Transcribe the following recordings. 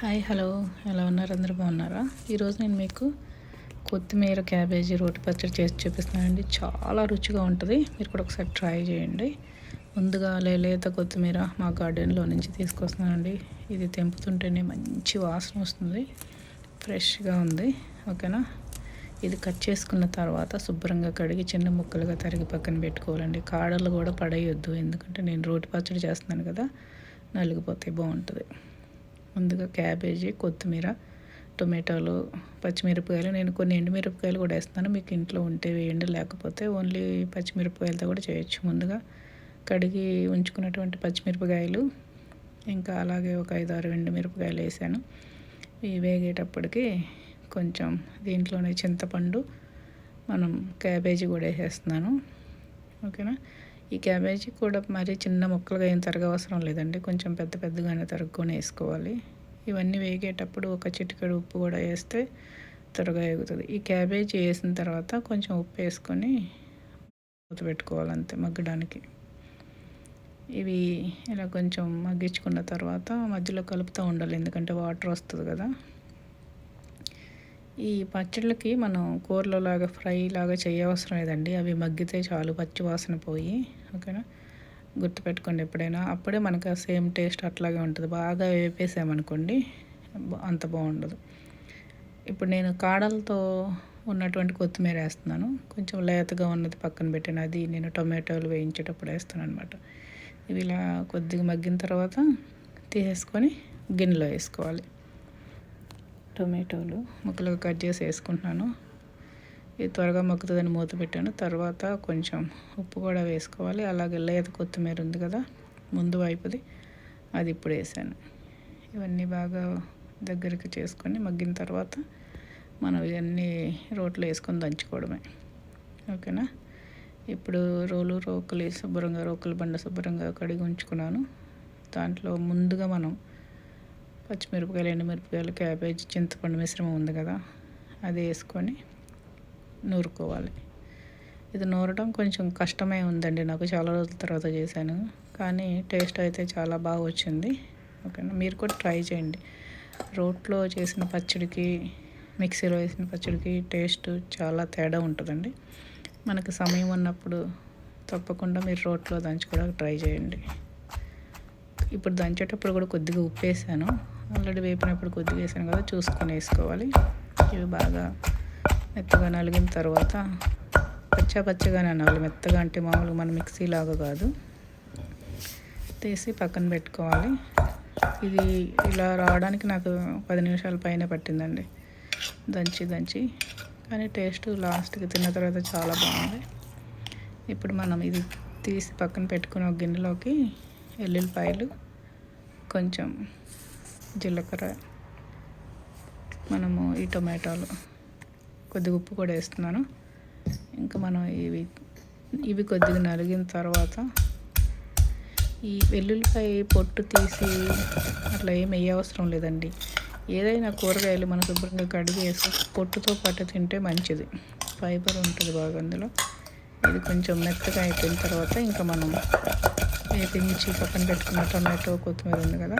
Hi hello. ఎలా ఉన్నారు? అందరూ బాగున్నారా? ఈరోజు నేను మీకు కొత్తిమీర క్యాబేజీ రోటి పచ్చడి చేసి చూపిస్తున్నానండి. చాలా రుచిగా ఉంటుంది. మీరు కూడా ఒకసారి ట్రై చేయండి. ముందుగా లేత కొత్తిమీర మా గార్డెన్లో నుంచి తీసుకొస్తున్నానండి. ఇది తెంపుతుంటేనే మంచి వాసన వస్తుంది. ఫ్రెష్గా ఉంది. ఓకేనా? ఇది కట్ చేసుకున్న తర్వాత శుభ్రంగా కడిగి చిన్న ముక్కలుగా తరిగి పక్కన పెట్టుకోవాలండి. కాడలు కూడా పడేయొద్దు. ఎందుకంటే నేను రోటి పచ్చడి చేస్తున్నాను కదా నలిగిపోతే బాగుంటుంది. ముందుగా క్యాబేజీ కొత్తిమీర టొమాటోలు పచ్చిమిరపకాయలు. నేను కొన్ని ఎండుమిరపకాయలు కూడా వేస్తాను మీకు ఇంట్లో ఉంటే వేయండి లేకపోతే ఓన్లీ పచ్చిమిరపకాయలతో కూడా చేయొచ్చు. ముందుగా కడిగి ఉంచుకున్నటువంటి పచ్చిమిరపకాయలు ఇంకా అలాగే ఒక ఐదు ఆరు ఎండుమిరపకాయలు వేసాను. ఇవి వేగేటప్పటికి కొంచెం దీంట్లోనే చింతపండు మనం క్యాబేజీ కూడా వేసేస్తున్నాను. ఓకేనా? ఈ క్యాబేజీ కూడా మరీ చిన్న ముక్కలుగా ఏం తరగవసరం లేదండి. కొంచెం పెద్ద పెద్దగానే తరుగుకొని వేసుకోవాలి. ఇవన్నీ వేగేటప్పుడు ఒక చిటికెడు ఉప్పు కూడా వేస్తే త్వరగా ఎగుతుంది. ఈ క్యాబేజీ వేసిన తర్వాత కొంచెం ఉప్పు వేసుకొని మూత పెట్టుకోవాలి అంతే మగ్గడానికి. ఇవి ఇలా కొంచెం మగ్గించుకున్న తర్వాత మధ్యలో కలుపుతూ ఉండాలి. ఎందుకంటే వాటర్ వస్తుంది కదా. ఈ పచ్చళ్ళకి మనం కూరలో లాగా ఫ్రై లాగా చేయవసరం లేదండి. అవి మగ్గితే చాలు పచ్చి వాసన పోయి ఓకేనా? గుర్తుపెట్టుకోండి ఎప్పుడైనా. అప్పుడే మనకు సేమ్ టేస్ట్ అట్లాగే ఉంటుంది. బాగా వేపేసామనుకోండి అంత బాగుండదు. ఇప్పుడు నేను కాడలతో ఉన్నటువంటి కొత్తిమీర వేస్తున్నాను. కొంచెం లేతగా ఉన్నది పక్కన పెట్టాను. అది నేను టొమాటోలు వేయించేటప్పుడు వేస్తాను అనమాట ఇవి ఇలా కొద్దిగా మగ్గిన తర్వాత తీసేసుకొని గిన్నెలో వేసుకోవాలి. టొమాటోలు ముక్కలుగా కట్ చేసి వేసుకుంటున్నాను. ఇది త్వరగా మగ్గుతుందని మూత పెట్టాను. తర్వాత కొంచెం ఉప్పు కూడా వేసుకోవాలి. అలాగే లేత కొత్తిమీర ఉంది కదా ముందు వైపుది. అది ఇప్పుడు వేసాను. ఇవన్నీ బాగా దగ్గరికి చేసుకొని మగ్గిన తర్వాత మనం ఇవన్నీ రోట్లో వేసుకొని దంచుకోవడమే. ఓకేనా? ఇప్పుడు రోలు రోకలి శుభ్రంగా రోకలి బండ శుభ్రంగా కడిగి ఉంచుకున్నాను. దాంట్లో ముందుగా మనం పచ్చిమిరపకాయలు ఎండుమిరపకాయలు క్యాబేజ్ చింతపండు మిశ్రమం ఉంది కదా అది వేసుకొని నూరుకోవాలి. ఇది నూరడం కొంచెం కష్టమే ఉందండి నాకు చాలా రోజుల తర్వాత చేశాను. కానీ టేస్ట్ అయితే చాలా బాగా వచ్చింది. ఓకేనా? మీరు కూడా ట్రై చేయండి. రోట్లో చేసిన పచ్చడికి మిక్సీలో వేసిన పచ్చడికి టేస్ట్ చాలా తేడా ఉంటుందండి. మనకు సమయం ఉన్నప్పుడు తప్పకుండా మీరు రోట్లో దంచుకోవడానికి ట్రై చేయండి. ఇప్పుడు దంచేటప్పుడు కూడా కొద్దిగా ఉప్పు వేసాను ఆల్రెడీ వేపినప్పుడు కొద్దిగా వేసాను కదా చూసుకొని వేసుకోవాలి. ఇవి బాగా మెత్తగా నలిగిన తర్వాత పచ్చ పచ్చగానే అనాలి. మెత్తగా అంటే మామూలుగా మన మిక్సీ లాగా కాదు. తీసి పక్కన పెట్టుకోవాలి. ఇది ఇలా రావడానికి నాకు పది నిమిషాల పైన పట్టిందండి. దంచి దంచి. కానీ టేస్ట్ లాస్ట్కి తిన్న తర్వాత చాలా బాగుంది. ఇప్పుడు మనం ఇది తీసి పక్కన పెట్టుకుని ఒక గిన్నెలోకి ఎల్లుల్లిపాయలు కొంచెం జీలకర్ర మనము ఈ టొమాటోలు కొద్దిగా ఉప్పు కూడా వేస్తున్నాను. ఇంకా మనం ఇవి ఇవి కొద్దిగా నలిగిన తర్వాత ఈ వెల్లుల్లిపాయ పొట్టు తీసి అట్లా ఏం వేయవసరం లేదండి. ఏదైనా కూరగాయలు మనం శుభ్రంగా కడిగి వేసి పొట్టుతో పాటు తింటే మంచిది. ఫైబర్ ఉంటుంది బాగా అందులో. ఇది కొంచెం మెత్తగా అయిపోయిన తర్వాత ఇంకా మనం వేపించి పక్కన పెట్టుకున్న టొమాటో కొత్తిమీర ఉంది కదా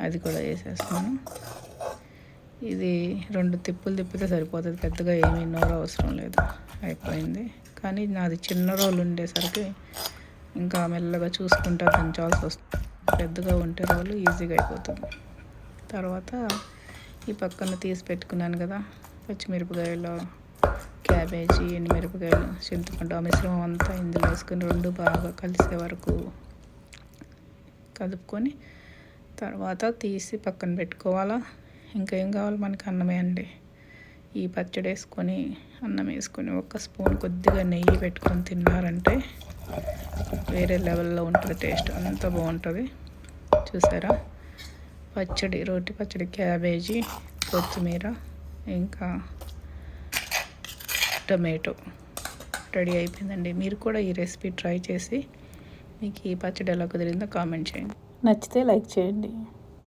అది కూడా వేసేస్తాను. ఇది రెండు తిప్పులు తిప్పితే సరిపోతుంది. పెద్దగా ఏమీ నోరు అవసరం లేదు. అయిపోయింది. కానీ నాది చిన్న రోలు ఉండేసరికి ఇంకా మెల్లగా చూసుకుంటా దంచాల్సి వస్తుంది. పెద్దగా ఉంటే రోలు ఈజీగా అయిపోతుంది. తర్వాత ఈ పక్కన తీసి పెట్టుకున్నాను కదా పచ్చిమిరపకాయలు క్యాబేజీ ఎండుమిరపకాయలు చింతపండు ఆ మిశ్రమం అంతా ఇందులో వేసుకొని రెండు బాగా కలిసే వరకు కలుపుకొని తర్వాత తీసి పక్కన పెట్టుకోవాలా? ఇంకా ఏం కావాలి మనకి అన్నమే అండి. ఈ పచ్చడి వేసుకొని అన్నం వేసుకొని ఒక స్పూన్ కొద్దిగా నెయ్యి పెట్టుకొని తిన్నారంటే వేరే లెవెల్లో ఉంటుంది టేస్ట్ అంత బాగుంటుంది. చూసారా? పచ్చడి రోటి పచ్చడి క్యాబేజీ కొత్తిమీర ఇంకా టొమాటో రెడీ అయిపోయిందండి. మీరు కూడా ఈ రెసిపీ ట్రై చేసి మీకు ఈ పచ్చడి ఎలా కుదిరిందో కామెంట్ చేయండి. నచ్చితే లైక్ చేయండి.